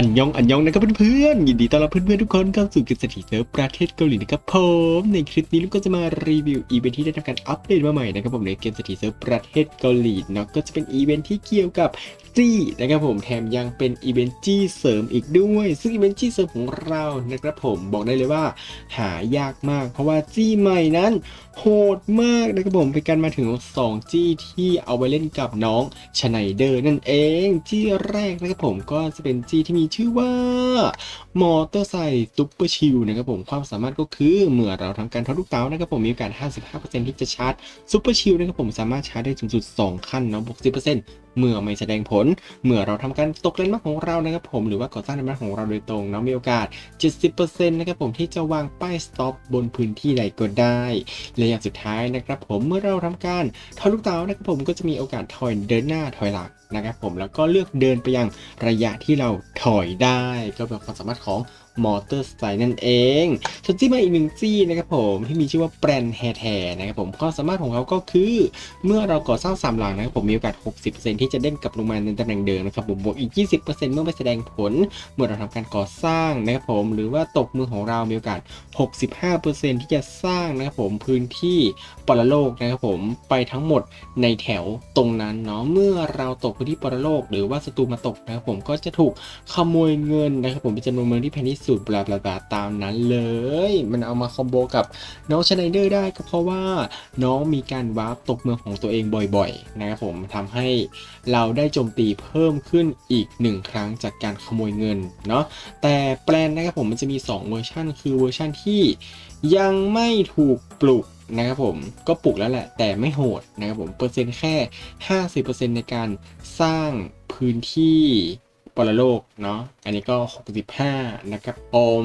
อันยองอันยองนะครับเพื่อนๆยินดีต้อนรับเพื่อนๆทุกคนเข้าสู่กิจสถิเซิร์ฟประเทศเกาหลีนะครับผมในคลิปนี้ลูกก็จะมารีวิวอีเวนท์ที่ได้ทำการอัปเดตมาใหม่นะครับผมในเกมสถิเซิร์ฟประเทศเกาหลีเนาะก็จะเป็นอีเวนท์ที่เกี่ยวกับจี้นะครับผมแถมยังเป็นอีเวนท์จี้เสริมอีกด้วย ซึ่งอีเวนท์จี้เสริมของเรานะครับผมบอกได้เลยว่า หายากมาก เพราะว่าจี้ใหม่นั้น โหดมากนะครับผมเป็นการมาถึง2จี้ที่เอาไว้เล่นกับน้องชไนเดอร์นั่นเองจี้แรกนะครับผมก็จะเป็นจี้ที่มีชื่อว่ามอเตอร์ไซค์ซุปเปอร์ชิลนะครับผมความสามารถก็คือเมื่อเราทำการทอดลูกเต๋านะครับผมมีโอกาส 55%ที่จะชาร์จซุปเปอร์ชิลนะครับผมสามารถชาร์จได้สูงสุด 2 ขั้นเนาะบวก10%เมื่อไม่แสดงผล เมื่อเราทำการตกเลนมาร์ของเรานะครับผมหรือว่าก่อสร้างเลนมาร์ของเราโดยตรงเนาะมีโอกาส 70%นะครับผมที่จะวางป้ายสต็อปบนพื้นที่ใดก็ได้ และอย่างสุดท้ายนะครับผมเมื่อเราทำการทอยลูกเต๋านะครับผมก็จะมีโอกาสถอยเดินหน้าถอยหลังนะครับผมแล้วก็เลือกเดินไปยังระยะที่เราถอยได้ก็เป็นความสามารถของมอเตอร์สไตล์นั่นเองส่วนที่มาอีกหนึ่งจี้นะครับผมที่มีชื่อว่าแปรนด์แฮแทนะครับผมความสามารถของเขาก็คือ เมื่อเราก่อสร้างสามหลังนะครับผมมีโอกาส 60%ที่จะเด้งกลับลงมาในตำแหน่งเดิมนะครับผมบวกอีก 20%เมื่อไม่แสดงผล เมื่อเราทำการก่อสร้างนะครับผมหรือว่าตกมือของเรามีโอกาส 65%ที่จะสร้างนะครับผมพื้นที่ปรโลกนะครับผมไปทั้งหมดในแถวตรงนั้นเนาะเมื่อเราตกพื้นที่ปรโลก หรือว่าศัตรูมาตกนะครับผมก็จะถูกขโมยเงินนะครับผมเป็นจำนวนเมืองที่แพงที่สุดบลาบลาบลาตามนั้นเลย มันเอามาคอมโบกับน้องชไนเดอร์ได้ก็เพราะว่าน้องมีการวาร์ปตกเมืองของตัวเองบ่อยๆนะครับผมทำให้เราได้โจมตีเพิ่มขึ้นอีกหนึ่งครั้งจากการขโมยเงินเนาะแต่แปลนนะครับผมมันจะมี 2 เวอร์ชันคือเวอร์ชันที่ยังไม่ถูกปลุกนะครับผมก็ปลุกแล้วแหละ แต่ไม่โหดนะครับผมเปอร์เซ็นต์แค่ 50%ในการสร้างพื้นที่ ปรโลกเนาะ อันนี้ก็ 65 นะครับผม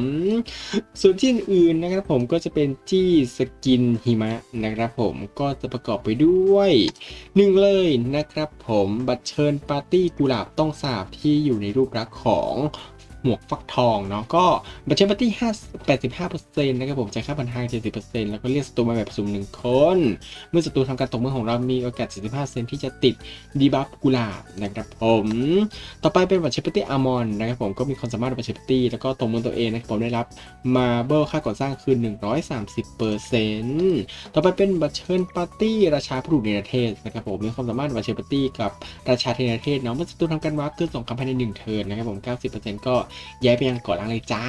ส่วนที่อื่นๆนะครับผมก็จะเป็นจี้สกินหิมะนะครับผมก็จะประกอบไปด้วยหนึ่งเลยนะครับผมบัตรเชิญปาร์ตี้กุหลาบต้องสาบที่อยู่ในรูปลักษณ์ของ หมวกฟักทองเนาะก็บัตรเชิญปาร์ตี้5 85%นะครับผมจ่ายค่าบันทาง70%แล้วก็เรียกศัตรูมาแบบสุ่มหนึ่งคน เมื่อศัตรูทำการตกเมืองของเรามีโอกาส75%ที่จะติดดีบัฟกุหลาบนะครับผม ต่อไปเป็นบัตรเชปตี้อาร์มอนนะครับผมก็มีความสามารถบัตรเชปตี้แล้วก็ตรงมือตัวเองนะครับผมได้รับมาเบิลค่าก่อสร้างคืน130%ต่อไปเป็นบัตรเชิญปาร์ตี้ราชาผู้ดุเนรเทศนะครับผมมีความสามารถบัตรเชิญปาร์ตี้กับราชาเทเนรเทศเนาะเมื่อศัตรูทำการวาร์ปเกินสองคำภายในหนึ่งเทิร์นนะครับผม90%ก็ย้ายไปยังเกาะล้างเลยจ้า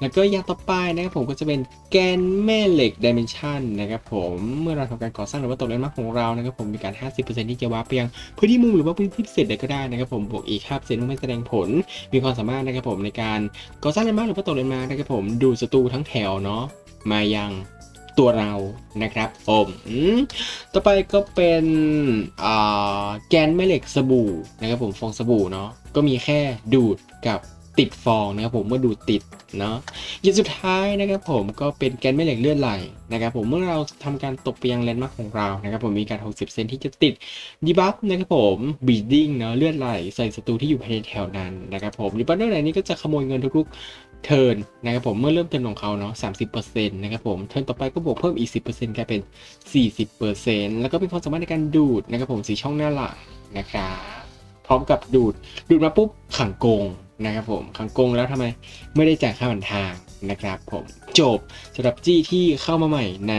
แล้วก็อย่างต่อไปนะครับผมก็จะเป็นแกนแม่เหล็กดิเมนชันนะครับผมเมื่อเราทำการก่อสร้างหรือว่าตกแลนมาร์คของเรานะครับผมมีการ 50%ที่จะวาร์ปไปยังพื้นที่มุมหรือว่าพื้นที่พิเศษใดก็ได้นะครับผมบวกอีก5%เมื่อไม่แสดงผล มีความสามารถนะครับผมในการก่อสร้างแลนมาร์คหรือว่าตกแลนมาร์คนะครับผมดูศัตรูทั้งแถวเนาะมายังตัวเรานะครับผมอืมต่อไปก็เป็นแกนแม่เหล็กสบู่นะครับผมฟองสบู่เนาะก็มีแค่ดูดกับ ติดฟองนะครับผมเมื่อดูติดเนาะอย่างสุดท้ายนะครับผมก็เป็นแกนแม่เหล็กเลื่อนไหลนะครับผมเมื่อเราทำการตกไปยังแลนด์มาร์คของเรานะครับผมมีการ 60 เซนที่จะติดดีบัฟนะครับผมบีดดิ้งเนาะเลื่อนไหลใส่ศัตรูที่อยู่ภายในแถวนั้นนะครับผมดีบัฟเลื่อนไหลนี้ก็จะขโมยเงินทุกๆเทิร์นนะครับผมเมื่อเริ่มเทิร์นของเขาเนาะ30%นต์นะครับผมเทิร์นต่อไปก็บวกเพิ่มอีก10%กลายเป็น40%แล้วก็มีความสามารถในการดูดนะครับผมสีช่องหน้าหลังนะครับพร้อมกับดูดดูดมาปุ๊บขังกง นะครับผมขังกงแล้วทำไมไม่ได้จ่ายค่าบันทางนะครับผมจบสำหรับจี้ที่เข้ามาใหม่ใน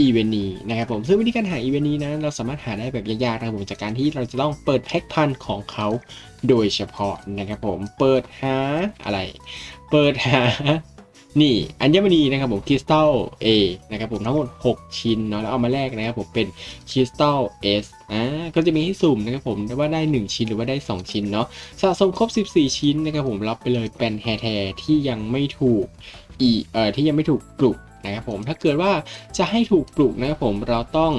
อีเวนต์นี้นะครับผมซึ่งวิธีการหาอีเวนต์นี้นะเราสามารถหาได้แบบยากๆนะครับผมจากการที่เราจะต้องเปิดแพ็คพันของเขาโดยเฉพาะนะครับผมเปิดหาอะไร เปิดหา นี่อัญมณีนะครับผมคริสตัล A นะครับผมทั้งหมด 6 ชิ้นเนาะแล้วเอามาแลกนะครับผมเป็นคริสตัล S อ่าก็จะมีให้สุ่มนะครับผมว่าได้ 1 ชิ้นหรือว่าได้ 2 ชิ้นเนาะสะสมครบ 14 ชิ้นนะครับผมรับไปเลยเป็นแฮร์แทที่ยังไม่ถูกอีเอ่อที่ยังไม่ถูกปลุกนะครับผมถ้าเกิดว่าจะให้ถูกปลุกนะครับผมเราต้อง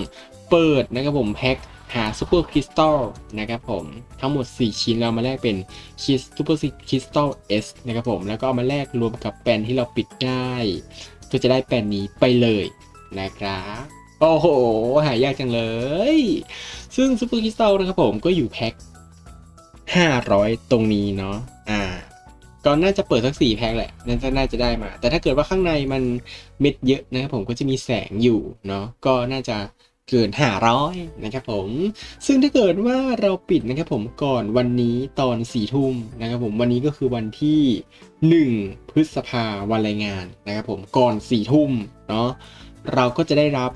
เปิดนะครับผมแพ็ค หาซูเปอร์คริสตัลนะครับผมทั้งหมด 4 ชิ้นเรามาแลกเป็นคิสซูเปอร์คริสตัลเอสนะครับผมแล้วก็เอามาแลกรวมกับแปนที่เราปิดได้ก็จะได้แปนนี้ไปเลยนะครับโอ้โห หายากจังเลย ซึ่งซูเปอร์คริสตัลนะครับผมก็อยู่แพ็ค 500 ตรงนี้เนาะอ่าก็น่าจะเปิดสักสี่แพ็คแหละนั่นน่าจะได้มา แต่ถ้าเกิดว่าข้างในมันเม็ดเยอะนะครับผมก็จะมีแสงอยู่เนาะก็น่าจะ เกิน 500 นะครับผม ซึ่งถ้าเกิดว่าเราปิดนะครับผมก่อนวันนี้ตอน4ี่ทุ่มนะครับผมวันนี้ก็คือวันที่ 1 พฤษภาวันรายงานนะครับผมก่อน4ี่ทุ่มเนาะเราก็จะได้รับ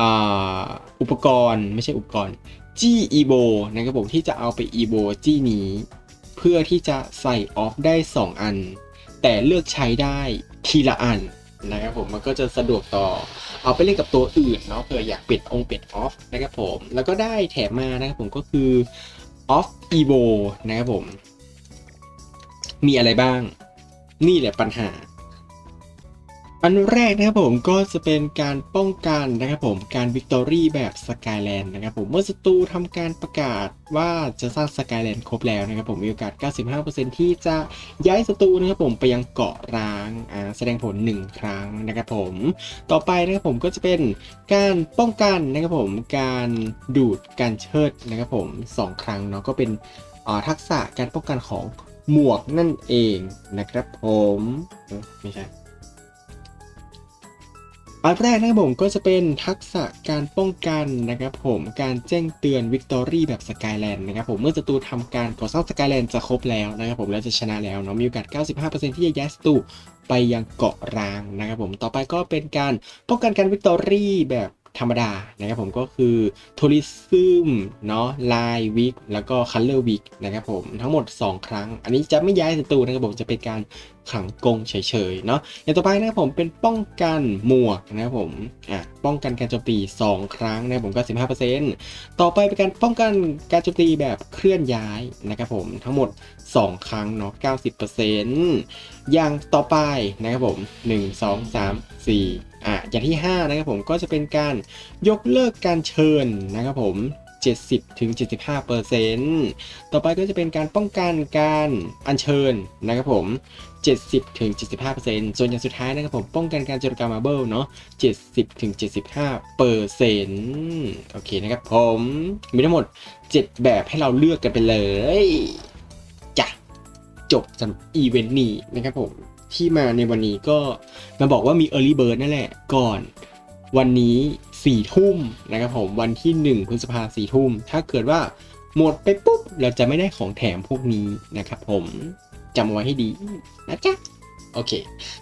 อ,อุปกรณ์ไม่ใช่อุปกรณ์จี้อีโบนะครับผมที่จะเอาไปอีโบจี้นี้ เพื่อที่จะใส่ออฟได้ 2 อัน แต่เลือกใช้ได้ทีละอัน นะครับผมมันก็จะสะดวกต่อเอาไปเล่นกับตัวอื่นเนาะเผื่ออยากปิดองค์ปิดออฟนะครับผมแล้วก็ได้แถมมานะครับผมก็คือออฟอีโบนะครับผม มีอะไรบ้าง นี่แหละปัญหา อันแรกนะครับผมก็จะเป็นการป้องกันนะครับผมการวิกตอรี่แบบสกายแลนด์นะครับผมเมื่อศัตรูทำการประกาศว่าจะสร้างสกายแลนด์ครบแล้วนะครับผมมีโอกาส 95%ที่จะย้ายศัตรูนะครับผมไปยังเกาะร้างอ่าแสดงผล 1 ครั้งนะครับผมต่อไปนะครับผมก็จะเป็นการป้องกันนะครับผมการดูดการเชิดนะครับผม 2 ครั้งเนาะก็เป็นทักษะการป้องกันของหมวกนั่นเองนะครับผมไม่ใช่ อันแรกนะครับผมก็จะเป็นทักษะการป้องกันนะครับผมการแจ้งเตือนวิกตอรี่แบบสกายแลนด์นะครับผมเมื่อศัตรูทำการก่อสร้างสกายแลนด์จะครบแล้วนะครับผมแล้วจะชนะแล้วเนาะมีโอกาส 95%ที่จะย้ายศัตรูไปยังเกาะร้างนะครับผมต่อไปก็เป็นการป้องกันการวิกตอรี่แบบธรรมดานะครับผมก็คือทัวริซึมเนาะลายวิกแล้วก็คัลเลอร์วิกนะครับผมทั้งหมด 2 ครั้ง อันนี้จะไม่ย้ายศัตรูนะครับผมจะเป็นการขังกงเฉยๆเนาะอย่างต่อไปนะครับผมเป็นป้องกันหมวกนะครับผมอะป้องกันการโจมตี 2 ครั้งนะครับผมก็ 15%ต่อไปเป็นการป้องกันการโจมตีแบบเคลื่อนย้ายนะครับผมทั้งหมด 2 ครั้งเนาะ90%อย่างต่อไปนะครับผม 1 2 3 4อะอย่างที่ 5 นะครับผมก็จะเป็นการยกเลิกการเชิญนะครับผม 70ถึง75%ต่อไปก็จะเป็นการป้องกันการอัญเชิญนะครับผม 70ถึง75%ส่วนอย่างสุดท้ายนะครับผมป้องกันการโจรกรรมมาเบิลเนาะ70ถึง75เปอร์เซ็นต์โอเคนะครับผมมีทั้งหมด 7 แบบให้เราเลือกกันไปเลยจ้ะจบสำหรับอีเวนต์นี้นะครับผมที่มาในวันนี้ก็มาบอกว่ามี Early Bird นั่นแหละก่อนวันนี้ สี่ทุ่มนะครับผมวันที่หนึ่งพฤษภาสี่ทุ่ม ถ้าเกิดว่าหมดไปปุ๊บ เราจะไม่ได้ของแถมพวกนี้นะครับผมจำเอาไว้ให้ดีนะจ๊ะโอเค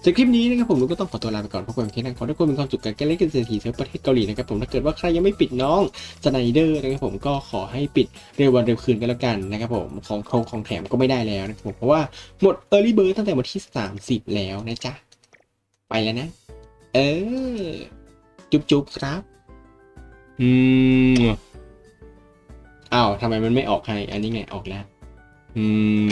จากคลิปนี้นะครับผมก็ต้องขอตัวลาไปก่อนเพราะความแค่นั้นขอทุกคนมีความสุขกันกันเล่นกันเศรษฐีเซิร์ฟประเทศเกาหลีนะครับผมถ้าเกิดว่าใครยังไม่ปิดน้องสไนเดอร์นะครับผมก็ขอให้ปิดเร็ววันเร็วคืนกันแล้วกันนะครับผมของโครงของแถมก็ไม่ได้แล้วนะครับผมเพราะว่าหมด Early Bird ตั้งแต่วันที่ 30 แล้วนะจ๊ะไปแล้วนะ เออ จุ๊บจุ๊บครับ อืมอ้าวทำไมมันไม่ออกให้ อันนี้ไงออกแล้ว อืม